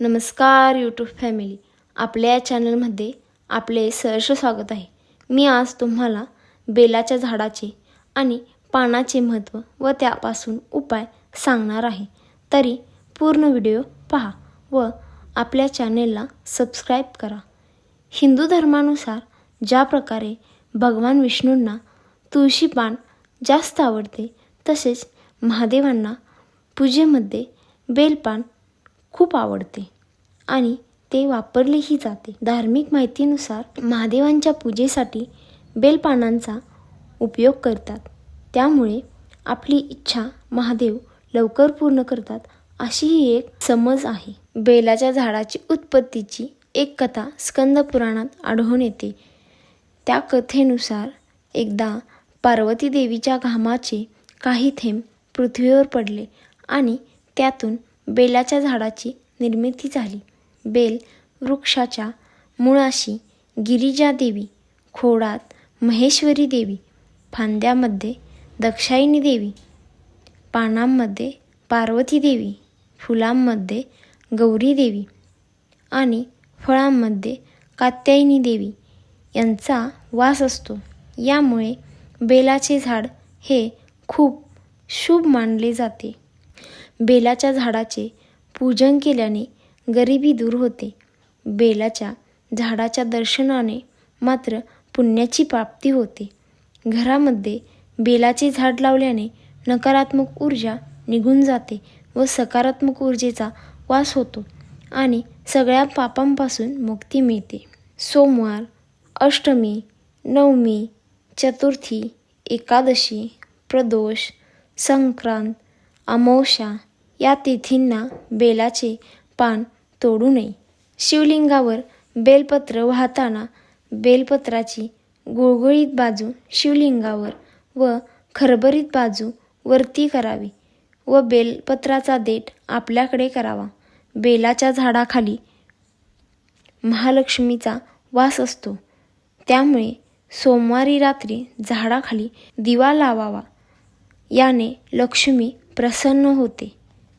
नमस्कार YouTube family आपल्या या चॅनलमध्ये आपले सहर्ष स्वागत आहे. मी आज तुम्हाला बेलाच्या झाडाचे आणि पानाचे महत्त्व व त्यापासून उपाय सांगणार आहे. तरी पूर्ण व्हिडिओ पहा व आपल्या चॅनेलला सबस्क्राईब करा. हिंदू धर्मानुसार ज्या प्रकारे भगवान विष्णूंना तुळशी पान जास्त आवडते तसेच महादेवांना पूजेमध्ये बेलपान खूप आवडते आणि ते वापरलेही जाते. धार्मिक माहितीनुसार महादेवांच्या पूजेसाठी बेलपानांचा उपयोग करतात. त्यामुळे आपली इच्छा महादेव लवकर पूर्ण करतात अशी ही एक समज आहे. बेलाच्या झाडाची उत्पत्तीची एक कथा स्कंद पुराणात आढळून येते. त्या कथेनुसार एकदा पार्वती देवीच्या घामाचे काही थेंब पृथ्वीवर पडले आणि त्यातून बेलाच्या झाडाची निर्मिती झाली. बेल वृक्षाच्या मुळाशी गिरिजा देवी खोडात महेश्वरी देवी फांद्यामध्ये दक्षायिनी देवी पानांमध्ये पार्वती देवी फुलांमध्ये गौरी देवी आणि फळांमध्ये कात्यायनी देवी यांचा वास असतो. यामुळे बेलाचे झाड हे खूप शुभ मानले जाते. बेलाच्या झाडाचे पूजन केल्याने गरिबी दूर होते. बेलाच्या झाडाच्या दर्शनाने मात्र पुण्याची प्राप्ती होते. घरामध्ये बेलाचे झाड लावल्याने नकारात्मक ऊर्जा निघून जाते व सकारात्मक ऊर्जेचा वास होतो आणि सगळ्या पापांपासून मुक्ती मिळते. सोमवार अष्टमी नवमी चतुर्थी एकादशी प्रदोष संक्रांत अमावस्या या तिथींना बेलाचे पान तोडू नये. शिवलिंगावर बेलपत्र वाहताना बेलपत्राची गुळगुळीत बाजू शिवलिंगावर व खरबरीत बाजू वरती करावी व बेलपत्राचा देठ आपल्याकडे करावा. बेलाच्या झाडाखाली महालक्ष्मीचा वास असतो. त्यामुळे सोमवारी रात्री झाडाखाली दिवा लावावा. याने लक्ष्मी प्रसन्न होते.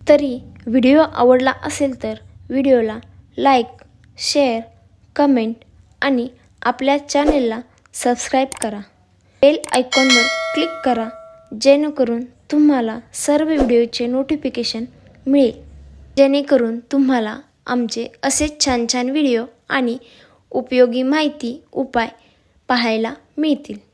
तरी व्हिडिओ आवडला असेल तर व्हिडिओला लाईक शेअर कमेंट आणि आपल्या चॅनेलला सबस्क्राईब करा. बेल आयकॉनवर क्लिक करा जेणेकरून तुम्हाला सर्व व्हिडिओचे नोटिफिकेशन मिळेल. जेणेकरून तुम्हाला आमचे असेच छान छान व्हिडिओ आणि उपयोगी माहिती उपाय पाहायला मिळतील.